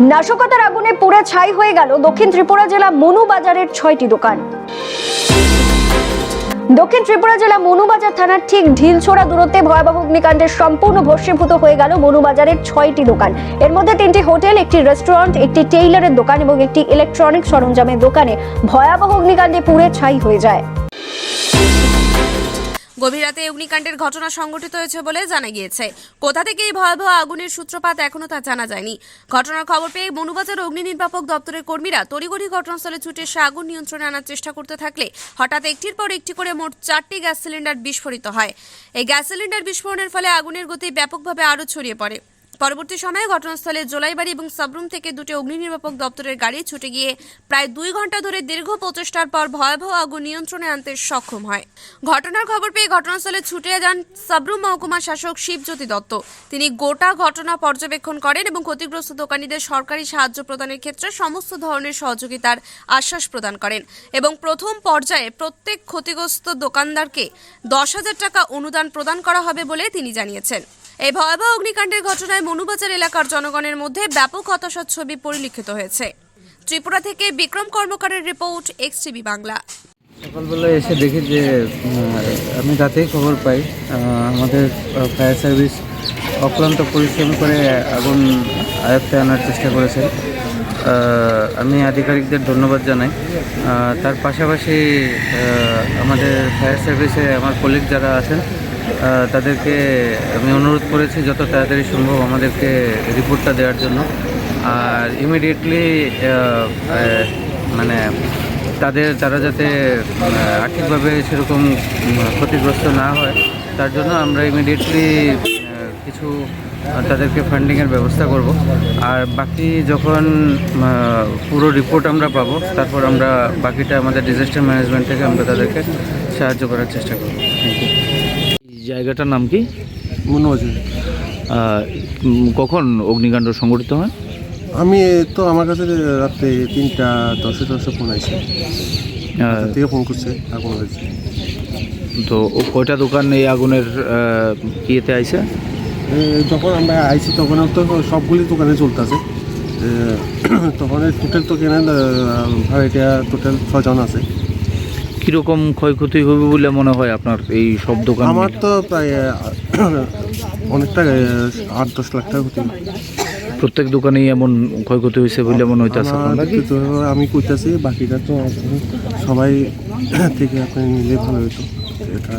নাশকতার আগুনে পুড়ে ছাই হয়ে গেল দক্ষিণ ত্রিপুরা জেলা মনু বাজারের ছয়টি দোকান। দক্ষিণ ত্রিপুরা জেলা মনুবাজার থানার ঠিক ঢিলছোড়া দূরত্বে ভয়াবহ অগ্নিকাণ্ডের সম্পূর্ণ ভস্মীভূত হয়ে গেল মনুবাজারের ছয়টি দোকান। এর মধ্যে তিনটি হোটেল, একটি রেস্টুরেন্ট, একটি টেইলারের দোকান এবং একটি ইলেকট্রনিক সরঞ্জামের দোকানে ভয়াবহ অগ্নিকাণ্ডে পুড়ে ছাই হয়ে যায়। গভীর রাতে অগ্নিকাণ্ডের ঘটনা সংঘটিত হয়েছে বলে জানা গিয়েছে। কোথা থেকে এই ভয়াবহ আগুনের সূত্রপাত এখনও তা জানা যায়নি। ঘটনার খবর পেয়ে মনুবাজার অগ্নি নির্বাপক দপ্তরের কর্মীরা তড়িঘড়ি ঘটনাস্থলে ছুটে এসে আগুন নিয়ন্ত্রণে আনার চেষ্টা করতে থাকলে হঠাৎ একটির পর একটি করে মোট চারটি গ্যাস সিলিন্ডার বিস্ফোরিত হয়। এই গ্যাস সিলিন্ডার বিস্ফোরণের ফলে আগুনের গতি ব্যাপকভাবে আরও ছড়িয়ে পড়ে। পরবর্তী সময়ে ঘটনাস্থলে জোলাইবাড়ি এবং সাবরুম থেকে দুটি অগ্নি নির্বাপক দপ্তরের গাড়ি ছুটে গিয়ে প্রায় দুই ঘণ্টা ধরে দীর্ঘ প্রচেষ্টার পর ভয়াবহ আগুন নিয়ন্ত্রণে আনতে সক্ষম হয়। ঘটনার খবর পেয়ে ঘটনাস্থলে ছুটে যান সাবরুম মহকুমা শাসক শিবজ্যোতি দত্ত। তিনি গোটা ঘটনা পর্যবেক্ষণ করেন এবং ক্ষতিগ্রস্ত দোকানীদের সরকারি সাহায্য প্রদানের ক্ষেত্রে সমস্ত ধরনের সহযোগিতার আশ্বাস প্রদান করেন এবং প্রথম পর্যায়ে প্রত্যেক ক্ষতিগ্রস্ত দোকানদারকে দশ হাজার টাকা অনুদান প্রদান করা হবে বলে তিনি জানিয়েছেন। এই ভয়াবহ অগ্নিকাণ্ডের ঘটনায় মনুবাজার এলাকার জনগণের মধ্যে ব্যাপক হতাশার ছবি পরিলক্ষিত হয়েছে। ত্রিপুরা থেকে বিক্রম কর্মকারের রিপোর্ট এক্স টিভি বাংলা। সকালবেলা এসে দেখি যে আমি রাতেই খবর পাই আমাদের ফায়ার সার্ভিস অক্লান্ত পরিশ্রম করে আগুন আয়ত্তে আনার চেষ্টা করেছে। আমি আধিকারিকদের ধন্যবাদ জানাই। তার পাশাপাশি আমাদের ফায়ার সার্ভিসে আমার কলিগ যারা আছেন তাদেরকে আমি অনুরোধ করেছি যত তাড়াতাড়ি সম্ভব আমাদেরকে রিপোর্টটা দেওয়ার জন্য। আর ইমিডিয়েটলি মানে তাদের, তারা যাতে আর্থিকভাবে সেরকম ক্ষতিগ্রস্ত না হয়, তার জন্য আমরা ইমিডিয়েটলি কিছু তাদেরকে ফান্ডিংয়ের ব্যবস্থা করব। আর বাকি যখন পুরো রিপোর্ট আমরা পাবো, তারপর আমরা বাকিটা আমাদের ডিজাস্টার ম্যানেজমেন্ট থেকে আমরা তাদেরকে সাহায্য করার চেষ্টা করব। থ্যাংক ইউ জায়গাটার নাম কি? মনে হচ্ছে কখন অগ্নিকাণ্ড সংঘটিত হয়? আমি তো আমার কাছে রাত্রে তিনটা দশে দশে ফোন আছে থেকে ফোন করছে এখন হয়েছে। তো ও কয়টা দোকান এই আগুনের ইয়েতে আইছে? যখন আমরা আইছি তখন তো সবগুলি দোকানে চলতেছে। তখন টোটাল তো কেনা ভাড়াটিয়া টোটাল ছজন আছে। কীরকম ক্ষয়ক্ষতি হবে বলে মনে হয় আপনার এই সব দোকান? আমার তো প্রায় অনেকটা আট দশ লাখ টাকা ক্ষতি। প্রত্যেক দোকানেই এমন ক্ষয়ক্ষতি হয়েছে বলে মনে হইতেছে আমি কইতাছি বাকিটা তো সবাই থেকে আপনি নিলে ভালো হইতো। এটা